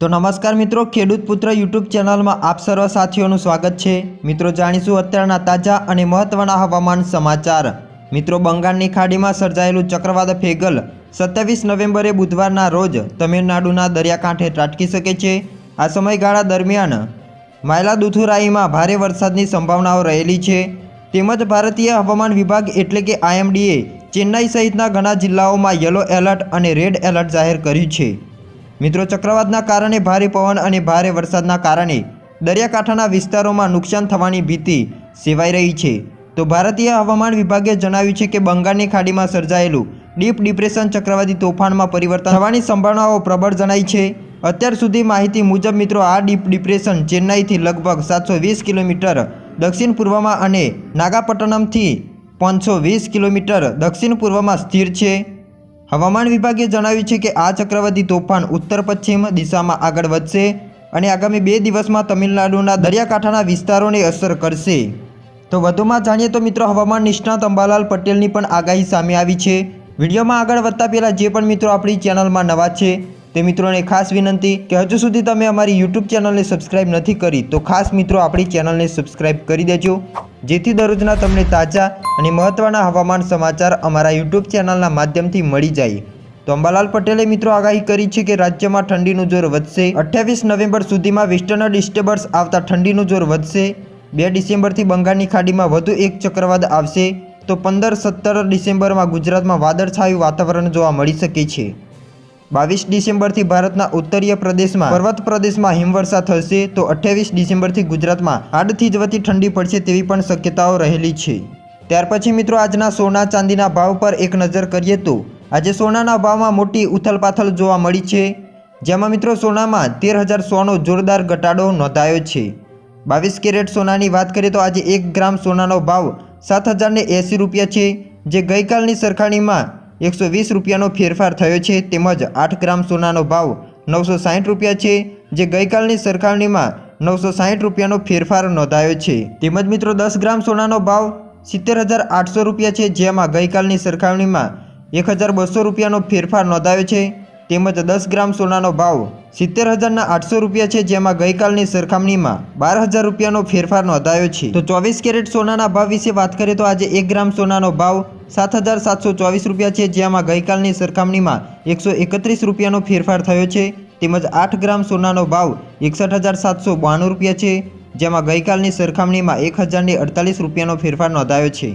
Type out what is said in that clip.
તો નમસ્કાર મિત્રો, ખેડૂત પુત્ર યુટ્યુબ ચેનલમાં આપ સર્વ સાથીઓનું સ્વાગત છે. મિત્રો, જાણીશું અત્યારના તાજા અને મહત્વના હવામાન સમાચાર. મિત્રો, બંગાળની ખાડીમાં સર્જાયેલું ચક્રવાત ફેગલ સત્યાવીસ નવેમ્બરે બુધવારના રોજ તમિલનાડુના દરિયાકાંઠે ત્રાટકી શકે છે. આ સમયગાળા દરમિયાન માયલાદુથુરાઈમાં ભારે વરસાદની સંભાવનાઓ રહેલી છે. તેમજ ભારતીય હવામાન વિભાગ એટલે કે આઈએમડીએ ચેન્નાઈ સહિતના ઘણા જિલ્લાઓમાં યલો એલર્ટ અને રેડ એલર્ટ જાહેર કર્યું છે. મિત્રો, ચક્રવાતના કારણે ભારે પવન અને ભારે વરસાદના કારણે દરિયાકાંઠાના વિસ્તારોમાં નુકસાન થવાની ભીતિ સેવાઈ રહી છે. તો ભારતીય હવામાન વિભાગે જણાવ્યું છે કે બંગાળની ખાડીમાં સર્જાયેલું ડીપ ડિપ્રેશન ચક્રવાતી તોફાનમાં પરિવર્તન થવાની સંભાવનાઓ પ્રબળ જણાઈ છે. અત્યાર સુધી માહિતી મુજબ મિત્રો, આ ડીપ ડિપ્રેશન ચેન્નાઈથી લગભગ સાતસો વીસ કિલોમીટર દક્ષિણ પૂર્વમાં અને નાગાપટ્ટનમથી પાંચસો વીસ કિલોમીટર દક્ષિણ પૂર્વમાં સ્થિર છે. હવામાન વિભાગે જણાવ્યું છે કે આ ચક્રવાતી તોફાન ઉત્તર પશ્ચિમ દિશામાં આગળ વધશે અને આગામી બે દિવસમાં તમિલનાડુના દરિયાકાંઠાના વિસ્તારોને અસર કરશે. તો વધુમાં જાણીએ તો મિત્રો હવામાન નિષ્ણાત અંબાલાલ પટેલની પણ આગાહી સામે આવી છે. વિડીયોમાં આગળ વધતા પહેલાં જે પણ મિત્રો આપણી ચેનલમાં નવા છે, તે મિત્રોને ખાસ વિનંતી કે હજુ સુધી તમે અમારી યુટ્યુબ ચેનલને સબસ્ક્રાઇબ નથી કરી, તો ખાસ મિત્રો આપણી ચેનલને સબસ્ક્રાઇબ કરી દેજો. જેથી દરરોજના તમને તાજા અને મહત્ત્વના હવામાન સમાચાર અમારા યુટ્યુબ ચેનલના માધ્યમથી મળી જાય. તો અંબાલાલ પટેલે મિત્રો આગાહી કરી છે કે રાજ્યમાં ઠંડીનું જોર વધશે. અઠ્યાવીસ નવેમ્બર સુધીમાં વેસ્ટર્ન ડિસ્ટર્બન્સ આવતા ઠંડીનું જોર વધશે. બે ડિસેમ્બરથી બંગાળની ખાડીમાં વધુ એક ચક્રવાત આવશે. તો પંદર સત્તર ડિસેમ્બરમાં ગુજરાતમાં વાદળછાયું વાતાવરણ જોવા મળી શકે છે. બાવીસ ડિસેમ્બરથી ભારતના ઉત્તરીય પ્રદેશમાં, પર્વત પ્રદેશમાં હિમવર્ષા થશે તો અઠ્યાવીસ ડિસેમ્બરથી ગુજરાતમાં આડથી જવાથી ઠંડી પડશે તેવી પણ શક્યતાઓ રહેલી છે. ત્યાર પછી મિત્રો આજના સોના ચાંદીના ભાવ પર એક નજર કરીએ તો, આજે સોનાના ભાવમાં મોટી ઉથલપાથલ જોવા મળી છે. જેમાં મિત્રો સોનામાં તેર હજાર સોનો જોરદાર ઘટાડો નોંધાયો છે. બાવીસ કેરેટ સોનાની વાત કરીએ તો આજે એક ગ્રામ સોનાનો ભાવ સાત હજારને એંસી રૂપિયા છે, જે ગઈકાલની સરખામણીમાં એકસો વીસ રૂપિયાનો ફેરફાર થયો છે. તેમજ આઠ ગ્રામ સોનાનો ભાવ નવસો સાહીઠ રૂપિયા છે. જે ગઈકાલની સરખામણીમાં નવસો સાહીઠ રૂપિયાનો ફેરફાર નોંધાયો છે. તેમજ મિત્રો, દસ ગ્રામ સોનાનો ભાવ સિત્તેર હજાર આઠસો રૂપિયા છે. જેમાં ગઈકાલની સરખામણીમાં એક હજાર બસો રૂપિયાનો ફેરફાર નોંધાયો છે. તેમજ દસ ગ્રામ સોનાનો ભાવ સિત્તેર હજારના આઠસો રૂપિયા છે, જેમાં ગઈકાલની સરખામણીમાં બાર હજાર રૂપિયાનો ફેરફાર નોંધાયો છે. તો ચોવીસ કેરેટ સોનાના ભાવ વિશે વાત કરીએ તો આજે એક ગ્રામ સોનાનો ભાવ સાત હજાર સાતસો ચોવીસ રૂપિયા છે, જેમાં ગઈકાલની સરખામણીમાં એકસો એકત્રીસ રૂપિયાનો ફેરફાર થયો છે. તેમજ આઠ ગ્રામ સોનાનો ભાવ એકસઠ હજાર સાતસો બાણું રૂપિયા છે, જેમાં ગઈકાલની સરખામણીમાં એક હજારની અડતાલીસ રૂપિયાનો ફેરફાર નોંધાયો છે.